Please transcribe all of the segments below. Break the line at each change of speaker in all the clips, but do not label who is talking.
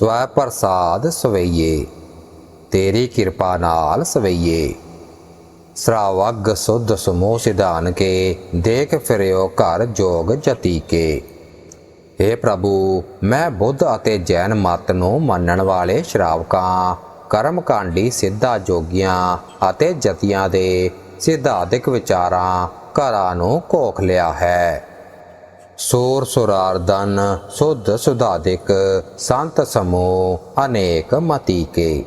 ਤਵੈ ਪ੍ਰਸਾਦ ਸਵਈਏ, ਤੇਰੀ ਕਿਰਪਾ ਨਾਲ ਸਵਈਏ। ਸਰਾਵਗ ਸੁਧ ਸਮੂਹ ਸਿਧਾਨ ਕੇ, ਦੇਖ ਫਿਰਿਓ ਘਰ ਜੋਗ ਜਤੀ ਕੇ। हे ਪ੍ਰਭੂ, ਮੈਂ ਬੁੱਧ ਅਤੇ ਜੈਨ ਮਤ ਨੂੰ ਮੰਨਣ ਵਾਲੇ ਸ਼ਰਾਵਕਾਂ, ਕਰਮਕਾਂਡੀ ਸਿੱਧਾ ਜੋਗੀਆਂ ਅਤੇ ਜਤੀਆਂ ਦੇ ਸਿਧਾਂਤਿਕ ਵਿਚਾਰਾਂ ਘਰਾਂ ਨੂੰ ਕੋਖ ਲਿਆ ਹੈ। ਸੂਰ ਸੁਰਾਰਦਨ ਸੁਧ ਸੁਧਾਦਿਕ ਸੰਤ ਸਮੂਹ ਅਨੇਕ ਮਤੀ ਕੇ।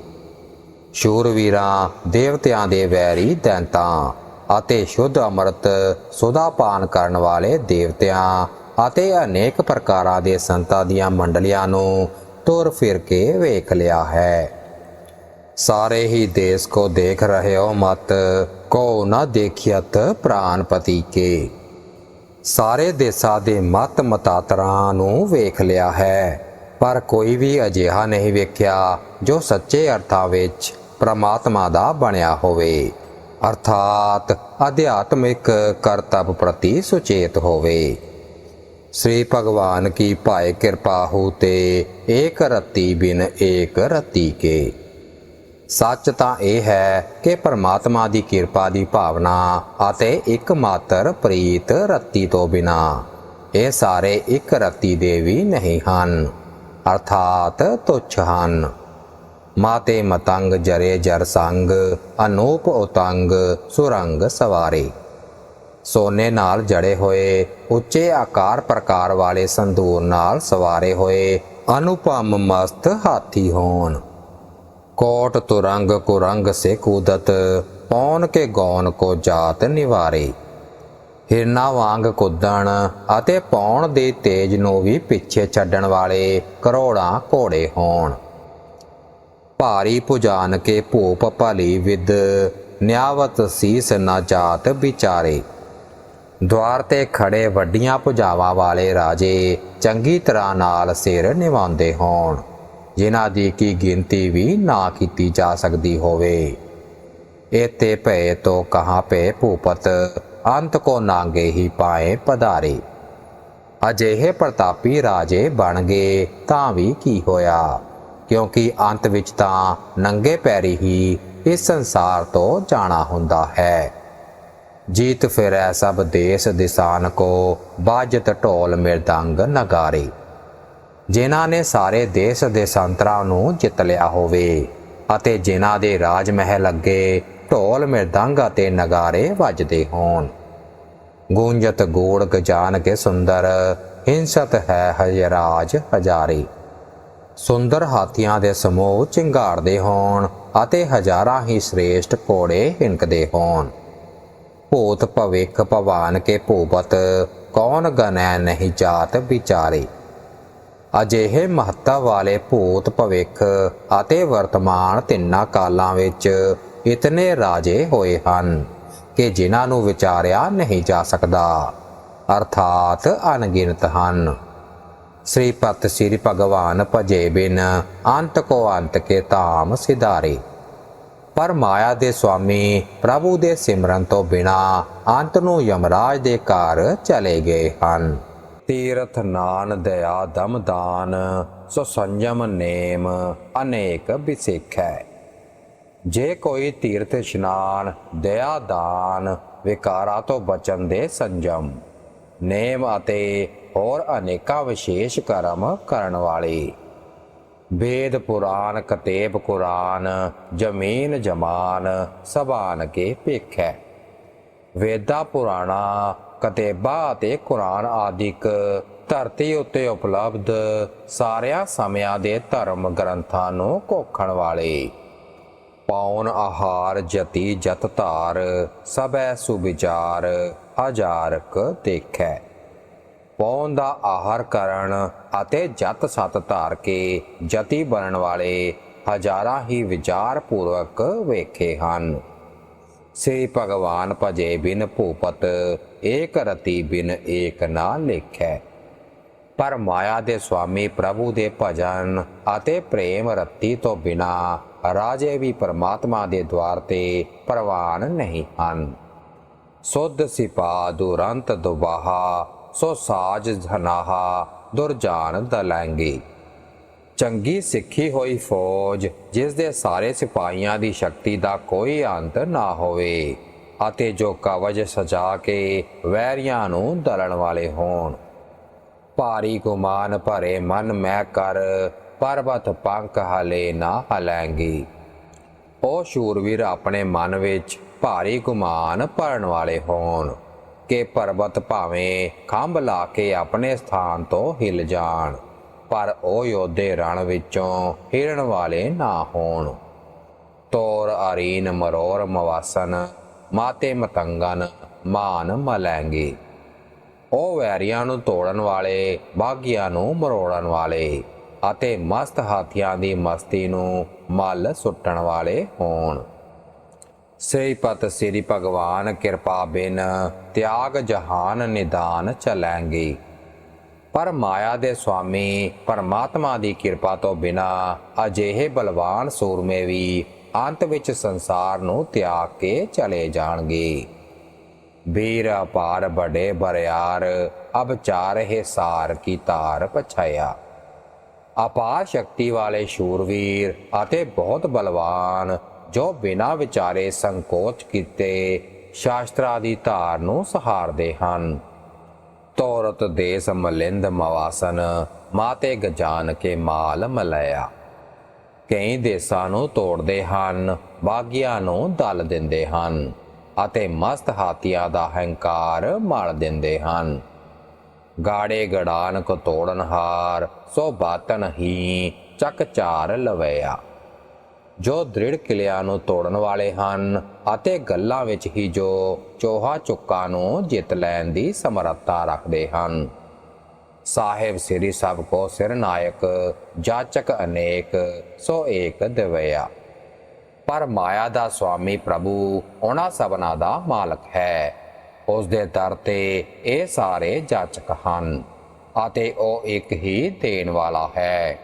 ਸ਼ੂਰਵੀਰਾਂ, ਦੇਵਤਿਆਂ ਦੇ ਵੈਰੀ ਦੈਂਤਾਂ ਅਤੇ ਸ਼ੁੱਧ ਅੰਮ੍ਰਿਤ ਸੁਧਾ ਪਾਨ ਕਰਨ ਵਾਲੇ ਦੇਵਤਿਆਂ ਅਤੇ ਅਨੇਕ ਪ੍ਰਕਾਰਾਂ ਦੇ ਸੰਤਾਂ ਦੀਆਂ ਮੰਡਲੀਆਂ ਨੂੰ ਤੁਰ ਫਿਰ ਕੇ ਵੇਖ ਲਿਆ ਹੈ। ਸਾਰੇ ਹੀ ਦੇਸ਼ ਕੋ ਦੇਖ ਰਹੇ ਹੋ ਮਤ, ਕੋ ਨਾ ਦੇਖਿਅਤ ਪ੍ਰਾਨਪਤੀ ਕੇ। ਸਾਰੇ ਦੇਸਾਂ ਦੇ ਮਤ ਮਤਾਤਰਾਂ ਨੂੰ ਵੇਖ ਲਿਆ ਹੈ। ਪਰ ਕੋਈ ਵੀ ਅਜਿਹਾ ਨਹੀਂ ਵੇਖਿਆ ਜੋ ਸੱਚੇ ਅਰਥਾਂ ਵਿੱਚ ਪ੍ਰਮਾਤਮਾ ਦਾ ਬਣਿਆ ਹੋਵੇ। ਅਰਥਾਤ ਅਧਿਆਤਮਿਕ ਕਰਤੱਵ ਪ੍ਰਤੀ ਸੁਚੇਤ ਹੋਵੇ। ਸ੍ਰੀ ਭਗਵਾਨ ਕੀ ਭਾਏ ਕਿਰਪਾ ਹੋ ਤੇ ਏਕ ਰਤੀ ਬਿਨ ਏਕ ਰਤੀ ਕੇ। ਸੱਚ ਤਾਂ ਇਹ ਹੈ ਕਿ ਪਰਮਾਤਮਾ ਦੀ ਕਿਰਪਾ ਦੀ ਭਾਵਨਾ ਅਤੇ ਇੱਕ ਮਾਤਰ ਪ੍ਰੀਤ ਰੱਤੀ ਤੋਂ ਬਿਨਾ ਇਹ ਸਾਰੇ ਇੱਕ ਰੱਤੀ ਦੇ ਵੀ ਨਹੀਂ ਹਨ, ਅਰਥਾਤ ਤੁੱਛ ਹਨ। ਮਾਤੇ ਮਤੰਗ ਜਰੇ ਜਰ ਸੰਗ, ਅਨੂਪ ਉਤੰਗ ਸੁਰੰਗ ਸਵਾਰੇ। ਸੋਨੇ ਨਾਲ ਜੜੇ ਹੋਏ, ਉੱਚੇ ਆਕਾਰ ਪ੍ਰਕਾਰ ਵਾਲੇ ਸੰਦੂਰ ਨਾਲ ਸਵਾਰੇ ਹੋਏ, ਅਨੁਪਮ ਮਸਤ ਹਾਥੀ ਹੋਣ। ਕੋਟ ਤੁਰੰਗ ਕੁਰੰਗ ਸੇ ਕੂਦਤ, ਪੌਣ ਕੇ ਗੌਨ ਕੋ ਜਾਤ ਨਿਵਾਰੇ। ਹਿਰਨਾ ਵਾਂਗ ਕੁੱਦਣ ਅਤੇ ਪੌਣ ਦੇ ਤੇਜ ਨੂੰ ਵੀ ਪਿੱਛੇ ਛੱਡਣ ਵਾਲੇ ਕਰੋੜਾਂ ਘੋੜੇ ਹੋਣ। ਭਾਰੀ ਪੁਜਾਨ ਕੇ ਭੂਪ ਭਲੀ ਵਿਦ, ਨਿਆਵਤ ਸੀਸ ਨਾ ਜਾਤ ਵਿਚਾਰੇ। ਦਵਾਰ ਤੇ ਖੜੇ ਵੱਡੀਆਂ ਭੁਜਾਵਾਂ ਵਾਲੇ ਰਾਜੇ ਚੰਗੀ ਤਰ੍ਹਾਂ ਨਾਲ ਸਿਰ ਨਿਵਾਉਂਦੇ ਹੋਣ। ਜਿਨ੍ਹਾਂ ਦੀ ਕੀ ਗਿਣਤੀ ਵੀ ਨਾ ਕੀਤੀ ਜਾ ਸਕਦੀ ਹੋਵੇ। ਇਤੇ ਭੈ ਤੋ ਕਹਾਂ ਪੇ ਭੂਪਤ, ਅੰਤ ਕੋ ਨਾਂਗੇ ਹੀ ਪਾਏ ਪਧਾਰੇ। ਅਜਿਹੇ ਪ੍ਰਤਾਪੀ ਰਾਜੇ ਬਣ ਗਏ ਤਾਂ ਵੀ ਕੀ ਹੋਇਆ? ਕਿਉਂਕਿ ਅੰਤ ਵਿੱਚ ਤਾਂ ਨੰਗੇ ਪੈਰੀ ਹੀ ਇਸ ਸੰਸਾਰ ਤੋਂ ਜਾਣਾ ਹੁੰਦਾ ਹੈ। ਜੀਤ ਫਿਰੈ ਸਭ ਦੇਸ ਦਿਸਾਨ ਕੋ ਬਾਜਤ ਢੋਲ ਮਿਰਦੰਗ ਨਗਾਰੇ। ਜਿਨ੍ਹਾਂ ਨੇ ਸਾਰੇ ਦੇਸ਼ ਦੇ ਸੰਤਰਾ ਨੂੰ ਜਿੱਤ ਲਿਆ ਹੋਵੇ ਅਤੇ ਜਿਨ੍ਹਾਂ ਦੇ ਰਾਜ ਮਹਿਲ ਅੱਗੇ ਢੋਲ ਮਿਰਦੰਗ ਅਤੇ ਨਗਾਰੇ ਵੱਜਦੇ ਹੋਣ। ਗੂੰਜਤ ਗੋੜ ਗਜਾਨ ਕੇ ਸੁੰਦਰ, ਹਿੰਸਤ ਹੈ ਹਜਰਾਜ ਹਜ਼ਾਰੇ। ਸੁੰਦਰ ਹਾਥੀਆਂ ਦੇ ਸਮੂਹ ਚਿੰਗਾੜਦੇ ਹੋਣ ਅਤੇ ਹਜ਼ਾਰਾਂ ਹੀ ਸ੍ਰੇਸ਼ਟ ਘੋੜੇ ਹਿੰਕਦੇ ਹੋਣ। ਭੂਤ ਭਵਿਖ ਭਵਾਨ ਕੇ ਭੂਪਤ, ਕੌਣ ਗਨੈ ਨਹੀਂ ਜਾਤ ਵਿਚਾਰੇ। ਅਜਿਹੇ ਮਹੱਤਵ ਵਾਲੇ ਭੂਤ ਭਵਿੱਖ ਅਤੇ ਵਰਤਮਾਨ ਤਿੰਨਾਂ ਕਾਲਾਂ ਵਿੱਚ ਇਤਨੇ ਰਾਜੇ ਹੋਏ ਹਨ ਕਿ ਜਿਨ੍ਹਾਂ ਨੂੰ ਵਿਚਾਰਿਆ ਨਹੀਂ ਜਾ ਸਕਦਾ। ਅਰਥਾਤ ਅਣਗਿਣਤ ਹਨ। ਸ੍ਰੀ ਪਤ ਸ੍ਰੀ ਭਗਵਾਨ ਭਜੇ ਬਿਨ ਅੰਤ ਕੋ ਅੰਤ ਕੇ ਧਾਮ ਸਿਧਾਰੇ। ਪਰ ਮਾਇਆ ਦੇ ਸੁਆਮੀ ਪ੍ਰਭੂ ਦੇ ਸਿਮਰਨ ਤੋਂ ਬਿਨਾ ਅੰਤ ਨੂੰ ਯਮਰਾਜ ਦੇ ਘਰ ਚਲੇ ਗਏ ਹਨ। ਤੀਰਥ ਨਾਨ ਦਇਆ ਦਮਦਾਨ ਸੋ ਸੰਜਮ ਨੇਮ ਅਨੇਕ ਵਿਸੇਖੈ। ਜੇ ਕੋਈ ਤੀਰਥ ਇਸ਼ਨਾਨ, ਦਇਆ ਦਾਨ, ਵਿਕਾਰਾਂ ਤੋਂ ਬਚਨ ਦੇ ਸੰਜਮ, ਨੇਮ ਅਤੇ ਹੋਰ ਅਨੇਕਾਂ ਵਿਸ਼ੇਸ਼ ਕਰਮ ਕਰਨ ਵਾਲੇ। ਵੇਦ ਪੁਰਾਨ ਕਤੇਬ ਕੁਰਾਨ, ਜ਼ਮੀਨ ਜਮਾਨ, ਸਬਾਨ ਕੇ ਭੇਖੈ। ਵੇਦਾ ਪੁਰਾਣਾ ਕਤੇਬਾ ਅਤੇ ਕੁਰਾਨ ਆਦਿਕ ਧਰਤੀ ਉੱਤੇ ਉਪਲਬਧ ਸਾਰਿਆਂ ਸਮਿਆਂ ਦੇ ਧਰਮ ਗ੍ਰੰਥਾਂ ਨੂੰ ਕੋਖਣ ਵਾਲੇ। ਪੌਨ ਆਹਾਰ ਜਤੀ ਜਤ ਧਾਰ, ਸਭੈ ਸੁਵਿਚਾਰ ਹਜ਼ਾਰਕ ਦੇਖੈ। ਪੌਨ ਦਾ ਆਹਾਰ ਕਰਨ ਅਤੇ ਜਤ ਸਤ ਧਾਰ ਕੇ ਜਤੀ ਬਣਨ ਵਾਲੇ ਹਜ਼ਾਰਾਂ ਹੀ ਵਿਚਾਰ ਪੂਰਵਕ ਵੇਖੇ ਹਨ। ਸ੍ਰੀ ਭਗਵਾਨ ਭਜੇ ਬਿਨ ਭੂਪਤ ਏਕ ਰਤੀ ਬਿਨ ਏਕ ਨਾ ਲੇਖੈ। ਪਰ ਮਾਇਆ ਦੇ ਸੁਆਮੀ ਪ੍ਰਭੂ ਦੇ ਭਜਨ ਅਤੇ ਪ੍ਰੇਮ ਰੱਤੀ ਤੋਂ ਬਿਨਾ ਰਾਜੇ ਵੀ ਪਰਮਾਤਮਾ ਦੇ ਦਵਾਰ ਤੇ ਪ੍ਰਵਾਨ ਨਹੀਂ ਹਨ। ਸੁਧ ਸਿਪਾ ਦੁਰੰਤ ਦੁਬਾਹਾ, ਸੋ ਸਾਜ ਧਨਾਹਾ ਦੁਰਜਾਨ ਦਲੈਂਗੀ। ਚੰਗੀ ਸਿੱਖੀ ਹੋਈ ਫੌਜ, ਜਿਸ ਦੇ ਸਾਰੇ ਸਿਪਾਹੀਆਂ ਦੀ ਸ਼ਕਤੀ ਦਾ ਕੋਈ ਅੰਤ ਨਾ ਹੋਵੇ, ਅਤੇ ਜੋ ਕਵਜ ਸਜਾ ਕੇ ਵੈਰੀਆਂ ਨੂੰ ਦਲਣ ਵਾਲੇ ਹੋਣ। ਭਾਰੀ ਗੁਮਾਨ ਭਰੇ ਮਨ ਮੈਂ ਕਰ, ਪਰਬਤ ਪੰਖ ਹਲੇ ਨਾ ਹਲੈਂਗੀ। ਉਹ ਸ਼ੂਰਵੀਰ ਆਪਣੇ ਮਨ ਵਿੱਚ ਭਾਰੀ ਗੁਮਾਨ ਭਰਨ ਵਾਲੇ ਹੋਣ, ਕਿ ਪਰਬਤ ਭਾਵੇਂ ਖੰਭ ਲਾ ਕੇ ਆਪਣੇ ਸਥਾਨ ਤੋਂ ਹਿਲ ਜਾਣ। ਪਰ ਉਹ ਯੋਧੇ ਰਣ ਵਿੱਚੋਂ ਹਿਲਣ ਵਾਲੇ ਨਾ ਹੋਣ। ਤੋਰ ਅਰੀਨ ਮਰੋਰ ਮਵਾਸਨ, ਮਾਤੇ ਮਤੰਗਨ ਮਾਨ ਮਲੈਂਗੀ ਉਹ ਵੈਰੀਆਂ ਨੂੰ ਤੋੜਨ ਵਾਲੇ, ਬਾਗੀਆਂ ਨੂੰ ਮਰੋੜਨ ਵਾਲੇ ਅਤੇ ਮਸਤ ਹਾਥੀਆਂ ਦੀ ਮਸਤੀ ਨੂੰ ਮੱਲ ਸੁੱਟਣ ਵਾਲੇ ਹੋਣ। ਸ੍ਰੀਪਤ ਸ੍ਰੀ ਭਗਵਾਨ ਕਿਰਪਾ ਬਿਨ ਤਿਆਗ ਜਹਾਨ ਨਿਦਾਨ ਚਲੈਂਗੀ ਪਰ ਮਾਇਆ ਦੇ ਸੁਆਮੀ ਪਰਮਾਤਮਾ ਦੀ ਕਿਰਪਾ ਤੋਂ ਬਿਨਾ ਅਜਿਹੇ ਬਲਵਾਨ ਸੂਰਮੇ ਵੀ ਅੰਤ ਵਿੱਚ ਸੰਸਾਰ ਨੂੰ ਤਿਆਗ ਕੇ ਚਲੇ ਜਾਣਗੇ। ਵੀਰ ਅਪਾਰ ਬੜੇ ਬਰਿਆਰ ਅਬ ਚਾਰਹਿ ਸਾਰ ਕੀ ਤਾਰ ਪਛਾਇਆ। ਅਪਾਰ ਸ਼ਕਤੀ ਵਾਲੇ ਸ਼ੂਰਵੀਰ ਅਤੇ ਬਹੁਤ ਬਲਵਾਨ, ਜੋ ਬਿਨਾਂ ਵਿਚਾਰੇ ਸੰਕੋਚ ਕੀਤੇ ਸ਼ਾਸਤਰਾਂ ਦੀ ਧਾਰ ਨੂੰ ਸਹਾਰਦੇ ਹਨ। ਤੋਰਤ ਦੇਸ ਮਲਿੰਦ ਮਵਾਸਨ, ਮਾਤੇ ਗਜਾਨ ਕੇ ਮਾਲ ਮਲਇਆ ਕਈ ਦੇਸਾਂ ਨੂੰ ਤੋੜਦੇ ਹਨ, ਬਾਗੀਆਂ ਨੂੰ ਦਲ ਦਿੰਦੇ ਹਨ, ਅਤੇ ਮਸਤ ਹਾਥੀਆਂ ਦਾ ਹੰਕਾਰ ਮਾਰ ਦਿੰਦੇ ਹਨ। ਗਾੜੇ ਗੜਾਨ ਕੋ ਤੋੜਨ ਹਾਰ ਸੋ ਬਾਤਨ ਹੀ ਚੱਕ ਚਾਰ ਲਵਿਆ ਜੋ ਦ੍ਰਿੜ ਕਿਲਿਆਂ ਨੂੰ ਤੋੜਨ ਵਾਲੇ ਹਨ ਅਤੇ ਗੱਲਾਂ ਵਿੱਚ ਹੀ ਜੋ ਚੋਹਾ ਚੁੱਕਾ ਨੂੰ ਜਿੱਤ ਲੈਣ ਦੀ ਸਮਰੱਥਾ ਰੱਖਦੇ ਹਨ। ਸਾਹਿਬ ਸ੍ਰੀ ਸਭ ਕੋ ਸਿਰ ਨਾਇਕ, ਜਾਚਕ ਅਨੇਕ, ਸੋ ਏਕ ਦਿਵਿਆ। ਪਰ ਮਾਇਆ ਦਾ ਸੁਆਮੀ ਪ੍ਰਭੂ ਉਹਨਾਂ ਸਭਨਾ ਦਾ ਮਾਲਕ ਹੈ। ਉਸ ਦੇ ਦਰ ਤੇ ਇਹ ਸਾਰੇ ਜਾਚਕ ਹਨ ਅਤੇ ਉਹ ਇੱਕ ਹੀ ਦੇਣ ਵਾਲਾ ਹੈ।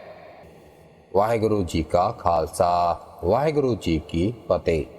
ਵਾਹਿਗੁਰੂ ਜੀ ਕਾ ਖਾਲਸਾ ਵਾਹਿਗੁਰੂ ਜੀ ਕੀ ਫਤਿਹ।